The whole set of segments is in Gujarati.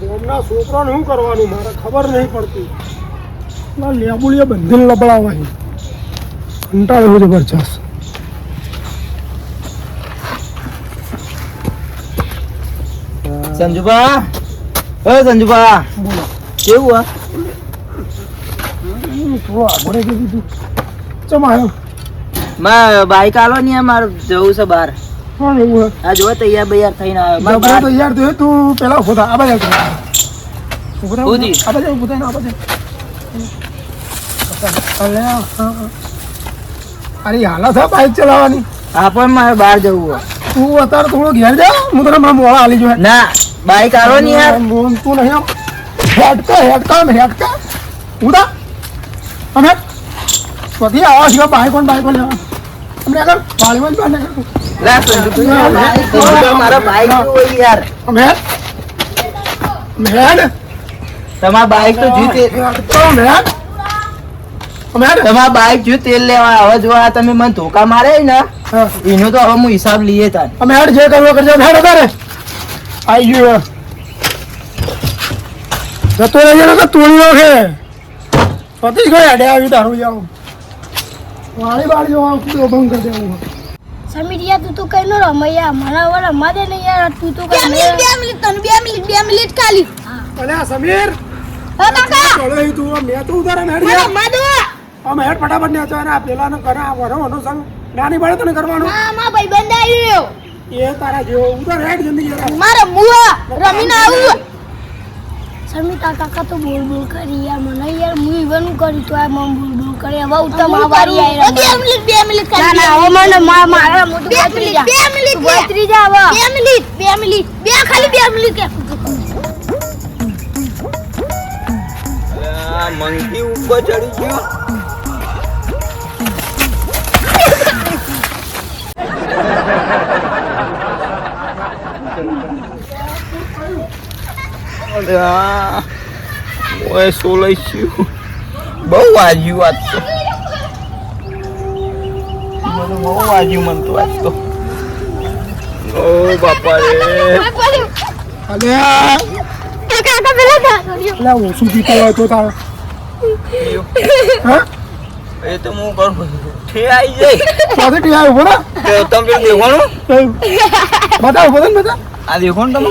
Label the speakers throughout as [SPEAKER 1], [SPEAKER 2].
[SPEAKER 1] ગામના છોકરાને શું કરવાનું? મારે ખબર નહીં પડતી. ના લેબુલીએ બંધીને લબડાવા છે એવું જબરજસ્ત
[SPEAKER 2] સંજુબા હે સંજુબા કેવું આ?
[SPEAKER 1] થોડો આગળ કીધું ચમ આવ્યો?
[SPEAKER 2] બાઈક આલો ને મારે જવું છે બહાર.
[SPEAKER 1] કોણ એવું
[SPEAKER 2] આ જો તૈયાર બૈયાર થઈને આવે
[SPEAKER 1] જબરો તૈયાર થયો તું પેલા ઊભો થા આ બાજુ ઊભો થા, ઊભો
[SPEAKER 2] ઉધી.
[SPEAKER 1] થા. આ બાજુ ઊભો થા, આ બાજુ. અલે, હા, હા. અરે હાલત હે બાઈક ચલાવવાની
[SPEAKER 2] હા પણ મારે બહાર જવું હોય.
[SPEAKER 1] તું અત્યારે થોડો ઘેર જા હું તને મારા મોડા હાલી જોયા
[SPEAKER 2] ના બાઈક આવો ને યાર
[SPEAKER 1] તું નહીં આમ હેડકા હેડકા હેડકા ઉદા અમે પછી આવા સિવાય બાઈક કોણ બાઈક કોણ લેવા અમને આગળ વાળીમાં જ બાર.
[SPEAKER 2] તમારા બાઈક તો જો તમારા બાઈક તેલ લેવા હવે જો આ તમે મને ધોકા મારે ને એનો તો હવે હું હિસાબ લઈએ તાર.
[SPEAKER 1] અમે હેડ જે કરવો કરજો હેડ અત્યારે આઈ ગયું. જતો રહેજે ને છે. પતી ગયો હેડે આવી તારું જાવ વાળી વાળી જોવા ભંગ કરી દેવું.
[SPEAKER 3] સમીર યાર તું તો કઈ નો રમૈયા યાર. મારા વાળા મારે ને યાર. તું તો કઈ
[SPEAKER 4] બે મિનિટ તને બે મિનિટ બે મિનિટ ખાલી.
[SPEAKER 1] આ સમીર.
[SPEAKER 4] હો કાકા.
[SPEAKER 1] ચલો હી તું મે તો ઉતારે ને હેડ
[SPEAKER 4] મને
[SPEAKER 1] જા.
[SPEAKER 4] રમવા દો.
[SPEAKER 1] હેડ ફટાફટ ને આ પેલા પેલાનો કરે આ નો સંગ. નાની બાળે તને કરવાનું?
[SPEAKER 4] ના મા ભાઈ આવ્યો
[SPEAKER 1] એ તારા જેવો ઉધાર હેડ જલ્દી મારા
[SPEAKER 4] મારે મુવા રમીને આવું.
[SPEAKER 3] સમીર કાકા તો બોલ બોલ કરી યાર મને યાર હું ઈવન કરી તો આ મમ બોલ બોલ કરી. હવે ઉત્તમ આવારી વારી આઈ
[SPEAKER 4] બે મિનિટ બે મિનિટ
[SPEAKER 3] ના ના હવે મને મા મારા મોટું
[SPEAKER 4] બે મિનિટ બે મિનિટ
[SPEAKER 3] બત્રી જા હવે.
[SPEAKER 4] બે મિનિટ બે મિનિટ. બે ખાલી બે મિનિટ કે.
[SPEAKER 2] મંકી ઉપર ચડી ગયો. અલ્યા, ઓય સોલસ્યું બહુ વાજ્યું વાત તો બહુ વાજ્યું મન તો વાત તો ઓ બાપા રે
[SPEAKER 1] અલે આ
[SPEAKER 4] કાકા પેલા
[SPEAKER 1] તો હા
[SPEAKER 2] એ તો હું કરું ઠે આવી જાય
[SPEAKER 1] ક્યાંથી ટી આવ્યો બોલો
[SPEAKER 2] તમે દેખવાનું
[SPEAKER 1] ને બોલો
[SPEAKER 2] આ દેખો ને તમે.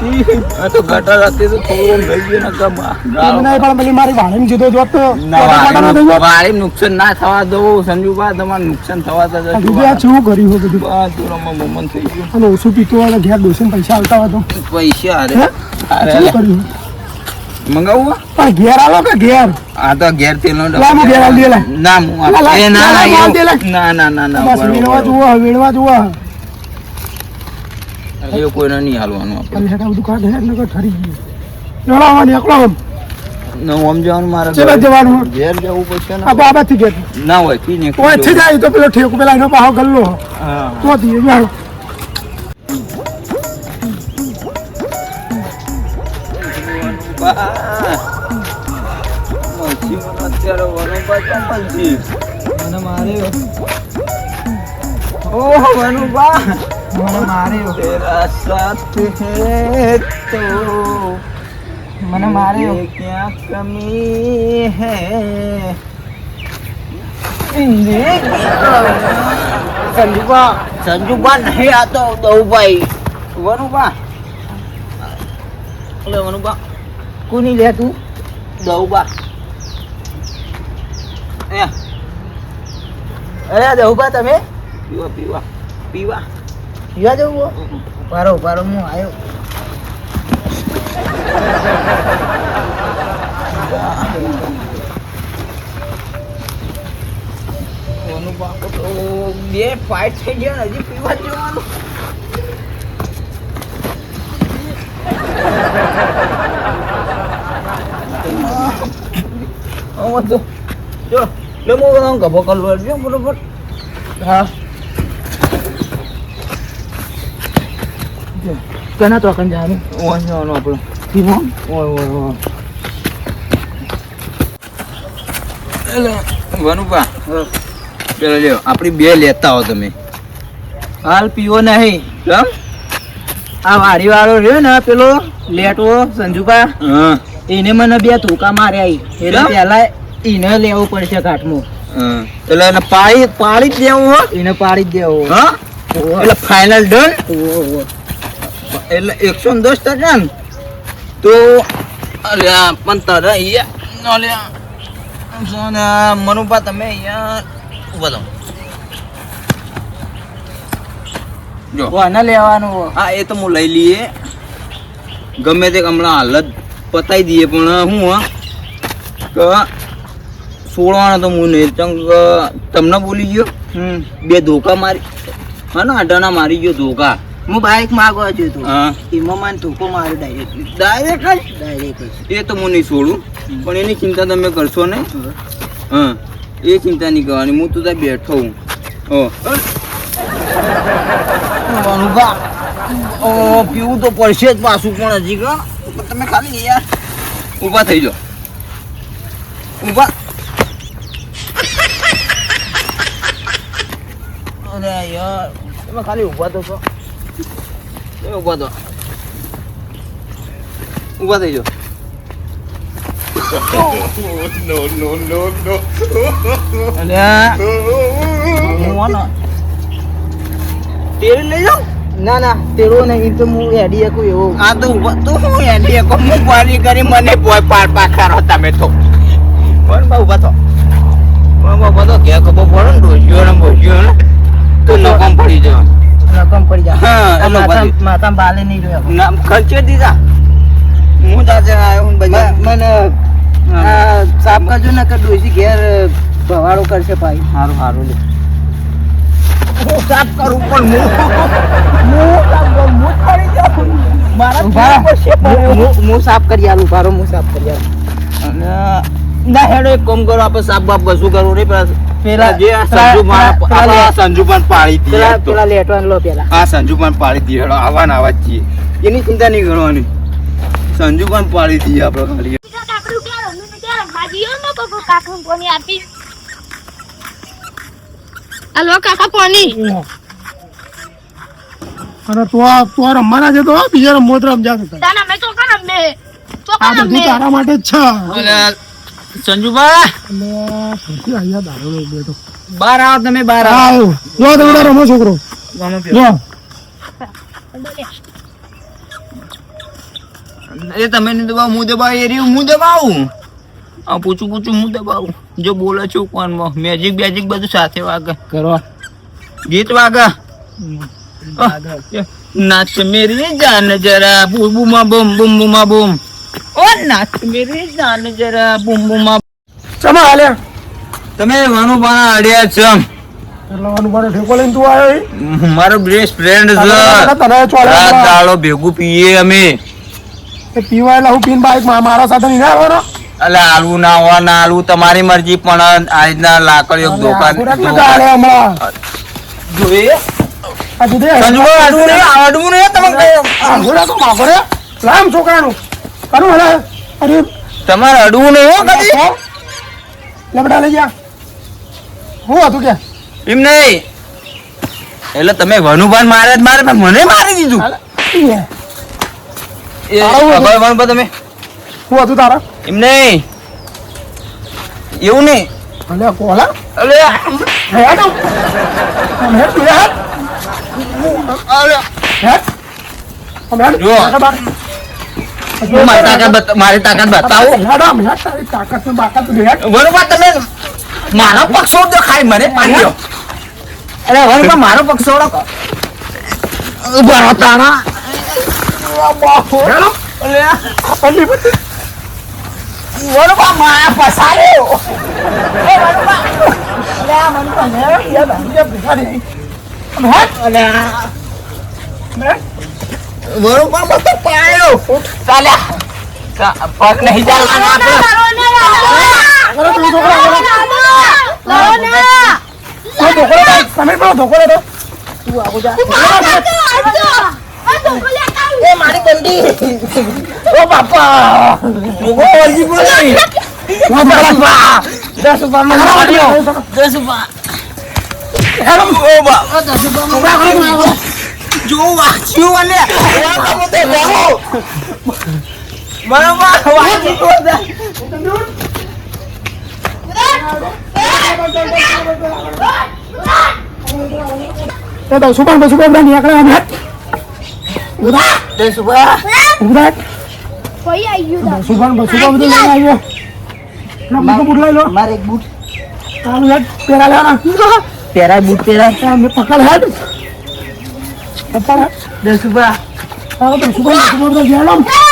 [SPEAKER 2] ના
[SPEAKER 1] ના
[SPEAKER 2] આ
[SPEAKER 1] આવું ના તો
[SPEAKER 2] ગટર રાતે તો થોડું લઈ ગયો ને કમા
[SPEAKER 1] પણ પેલી મારી વાણીને જીધો જોત તો
[SPEAKER 2] ના
[SPEAKER 1] વાળીમાં થઈ જોત.
[SPEAKER 2] વાળી નુકસાન ના થવા દો સંજુબા તમારે નુકસાન થવા તો
[SPEAKER 1] આ શું કર્યું હોય બધું?
[SPEAKER 2] બા તુરમાં મમન થઈ ગયું.
[SPEAKER 1] અને ઓછું પીતું હોય ને ઘેર પૈસા આવતા હોય તો?
[SPEAKER 2] પૈસા? અરે
[SPEAKER 1] શું કર્યું?
[SPEAKER 2] મંગાવું
[SPEAKER 1] પણ ઘેર આવો કે ઘેર?
[SPEAKER 2] આ તો ઘેર ડબ્બો.
[SPEAKER 1] ઘેર આલી દે, લાવ.
[SPEAKER 2] ના ના
[SPEAKER 1] ના
[SPEAKER 2] ના
[SPEAKER 1] ના
[SPEAKER 2] ના
[SPEAKER 1] દે, લાવ.
[SPEAKER 2] ના ના ના ના
[SPEAKER 1] બસ વેણવા
[SPEAKER 2] બરોબર.
[SPEAKER 1] જુઓ વેણવા જુઓ
[SPEAKER 2] એ કોઈને નહીં હાલવાનું આપણે.
[SPEAKER 1] હેઠા બધું કાઢે એટલે ઠરી ગયું. એકલો આમ.
[SPEAKER 2] મારે
[SPEAKER 1] ચેલા જવાનું
[SPEAKER 2] ઘેર જવું પડશે ને?
[SPEAKER 1] આ બાબાથી ઘેર.
[SPEAKER 2] ના હોય પી ને
[SPEAKER 1] કોઈ થી જાય તો પેલો ઠેકો પેલા એનો પાહો ગલ્લો.
[SPEAKER 2] હા.
[SPEAKER 1] તો થી જાણો
[SPEAKER 2] ઓહ વનુભા માર્યો તેરા સાથ હે તો મને માર્યો ક્યાં કમી હે? સંજુબા. સંજુબા નહીં આતો દઉભાઈ. વનુભા ઓલે વનુભા કોની લે તું? દઉબા. એ. અરે દઉબા તમે? પીવા પીવા. પીવા. પીવા જવું પારો પારો હું આવ્યો બે ફાઇટ થઈ ગયા હજી પીવા જવાનું. જો લે મો ગભો જો બરોબર? હા. જો
[SPEAKER 5] કના તો કન જવાનું
[SPEAKER 2] ઓય જવાનું આપણે
[SPEAKER 5] ધીમો
[SPEAKER 2] ઓય ઓય ઓય એટલે વનુપા ચલો લ્યો આપણી બે લેતા હો તમે
[SPEAKER 5] હાલ પીવો નહીં
[SPEAKER 2] કેમ
[SPEAKER 5] આ વાડી વાળો રહ્યો ને પેલો લેટવો સંજુભા
[SPEAKER 2] હા
[SPEAKER 5] એને મને બે ધોકા માર્યા. એટલે પેલા એને લેવું પડશે
[SPEAKER 2] ઘાટમાં. એટલે એને પાડી પાડી જ દેવું હો
[SPEAKER 5] એને પાડી જ દેવું
[SPEAKER 2] હા એટલે ફાઇનલ ડન
[SPEAKER 5] ઓહો.
[SPEAKER 2] એટલે એકસો ને દસ ટકા ને? તો અલ્યા પણ તારા અહીંયા અલ્યા મનુભા તમે અહીંયા ઊભા થો જો.
[SPEAKER 5] લેવાનું હા
[SPEAKER 2] એ તો હું લઈ લઈએ. ગમે તે હમણાં હાલત પતાવી દઈએ પણ હું હા? કે છોડવાનો તો હું નહીં કે તમને બોલી ગયો?
[SPEAKER 5] હમ.
[SPEAKER 2] બે ધોકા મારી હા ને અઢાણા મારી ગયો ધોકા.
[SPEAKER 5] હું બાઈક માગવા હતો
[SPEAKER 2] હા.
[SPEAKER 5] એમાં મને ધોકો માર્યો ડાયરેક્ટ
[SPEAKER 2] ડાયરેક્ટ
[SPEAKER 5] ડાયરેક્ટ
[SPEAKER 2] એ તો હું નહીં છોડું. પણ એની ચિંતા તમે કરશો ને હા. એ ચિંતા નહીં કરવાની. હું તો ત્યાં બેઠો હું. અનુભા ઓ પીવું તો પડશે જ પાછું પણ હજી કા. તમે ખાલી યાર ઊભા થઈ જાઓ. ઊભા. અરે યાર. તમે ખાલી ઊભા તો છો. ઊભા તો. ઊભા થઈ જાઓ. અલ્યા હું આનો તેલ લઈ જાઉં
[SPEAKER 5] ના ના તેરો નહીં તો હું એડી શકું એવો.
[SPEAKER 2] આ તો તો હું એન્ડી કો હું પારી કરી મને બોય પાર પાખારો તમે તો. પણ બા ઊભા તો? બોલ બા ઊભા તો? કે કબો પડો ને ડોસ્યો ને બોસ્યો ને તો લોકો પડી જવા
[SPEAKER 5] રકમ પડી જાય માથા બાલે નહીં રહ્યો.
[SPEAKER 2] ખર્ચે દીધા. હું તાજે આવ્યો હું બજાર.
[SPEAKER 5] મને સાફ કરજો ને કે ડોસી ઘેર ભવાડો કરશે ભાઈ.
[SPEAKER 2] સારું સારું લે. હું સાફ કરું પણ હું
[SPEAKER 5] હું- હું સાફ કરી આલું ભારો હું સાફ કરી આલું.
[SPEAKER 2] અને ના હેડો એક કામ કરો આપણે સાફ બાપ કશું કરવું નહીં પેલા
[SPEAKER 5] પેલા-
[SPEAKER 2] જે સંજુ મારા આ સંજુ પણ પાડી દીધી
[SPEAKER 5] પેલા પેલા લેટવાન લો પેલા.
[SPEAKER 2] આ સંજુ પણ પાડી દીધી. હેડો આવા ને આવા એની ચિંતા નહીં કરવાની. સંજુ પણ પાડી આપણે ખાલી
[SPEAKER 4] હલો કાકા પોની
[SPEAKER 1] અરે તો આ તો આ રમવાના છે તો બીજા રમવો તો રમજા
[SPEAKER 4] તો
[SPEAKER 1] તારા માટે જ છે.
[SPEAKER 2] સંજુભા બહાર આવો તમે બહાર
[SPEAKER 1] હા આવ્યો જો તમે રમો છોકરો. જો
[SPEAKER 2] એ તમે નહીં દબાવો હું દબાવ એ રહ્યું હું દબાવું. આ પૂછું પૂછું હું દબાવું. જો બોલે છું કોનમાં મેજિક બેજિક બધું સાથે વાગે.
[SPEAKER 5] કરો
[SPEAKER 2] ગીત વાગે. નાચ મેરી જાન જરા. બૂમ બૂમા બૂમ બૂમ બૂમા. મેરી જાન જરા બૂમ બૂમા
[SPEAKER 1] ચમા હાલ્યા
[SPEAKER 2] તમે વાનું બાણા અડ્યા છો.
[SPEAKER 1] મારો ઠેકો લઈને તું આવ્યો ઈ?
[SPEAKER 2] મારો બેસ્ટ ફ્રેન્ડ છે. ભેગું પીએ અમે.
[SPEAKER 1] પીવા એટલે હું પીને બાઈક મારા સાથે નહીં આવવાનો
[SPEAKER 2] એટલે આલુ ના હોવા ના આલુ તમારી મરજી પણ આજના લાકડીઓ દુકાન જોઈએ
[SPEAKER 1] આ દૂધે
[SPEAKER 2] ને અડવું ને તમે કઈ-
[SPEAKER 1] તો માગો રે? લામ છોકરાનું. કરું હલે અરે.
[SPEAKER 2] તમારે અડવું નહીં હો કદી.
[SPEAKER 1] લબડા લઈ જા. હું હતું કે?
[SPEAKER 2] એમ નહીં. એટલે તમે વનુભાન મારે જ મારે પણ મને મારી દીધું. એ. ભાઈ વનુભા તમે.
[SPEAKER 1] હું હતું તારા?
[SPEAKER 2] એમ નહીં. એવું નહીં.
[SPEAKER 1] અલે કોલા?
[SPEAKER 2] અલે.
[SPEAKER 1] હેડ. હેડ તું હેડ.
[SPEAKER 2] અલે.
[SPEAKER 1] હેડ. હેડ.
[SPEAKER 2] જો. હું મારી તાકાત મારી તાકાત બતાવો.
[SPEAKER 1] તાકાત બાકાત તું
[SPEAKER 2] તમે મારો પક્ષ છોડ ખાઈ મને પાડી અરે વનુભા મારો પક્ષ છોડો. ઊભા તારા
[SPEAKER 1] હેડ આમ.
[SPEAKER 2] અલે
[SPEAKER 1] પલ્લી પલ્લી.
[SPEAKER 2] વનુભા મારા પસાડ્યો
[SPEAKER 1] અલે આ મને તો હેડ યાર ભાઈ ભેગા થઈ. આમ હેડ
[SPEAKER 2] અલે વનુભા મત પાડ્યો ચાલ્યા પગ નહીં ચાલવાનો આપણે.
[SPEAKER 1] તમે પેલો ઢોકળો દો. તું આગળ જા.
[SPEAKER 5] મારી બંડી ઓ બાપા.
[SPEAKER 2] વળગી પડે
[SPEAKER 5] દસ દસ
[SPEAKER 2] ઓ
[SPEAKER 5] દસ માર્યો
[SPEAKER 2] જો વાંચ્યું અને બરોબર વાંચ્યું તો
[SPEAKER 1] એ દસ રૂપિયા દસ રૂપિયા બધા નીકળે આમ હેઠ. ઉધા
[SPEAKER 5] દસ રૂપિયા
[SPEAKER 1] ઉધા
[SPEAKER 3] કોઈ આવી ગયું
[SPEAKER 1] દસ રૂપિયા બધું લઈને આવ્યો. ના બીજો બુટ લઈ લો.
[SPEAKER 5] મારે એક બૂટ.
[SPEAKER 1] આમ હેઠ પેરા લેવાના.
[SPEAKER 5] પહેરાય બૂટ
[SPEAKER 1] મેં પકડ હેઠ પકડ હેઠ
[SPEAKER 5] દસ રૂપિયા
[SPEAKER 1] આવો દસ રૂપિયા બધા ઘેર આમ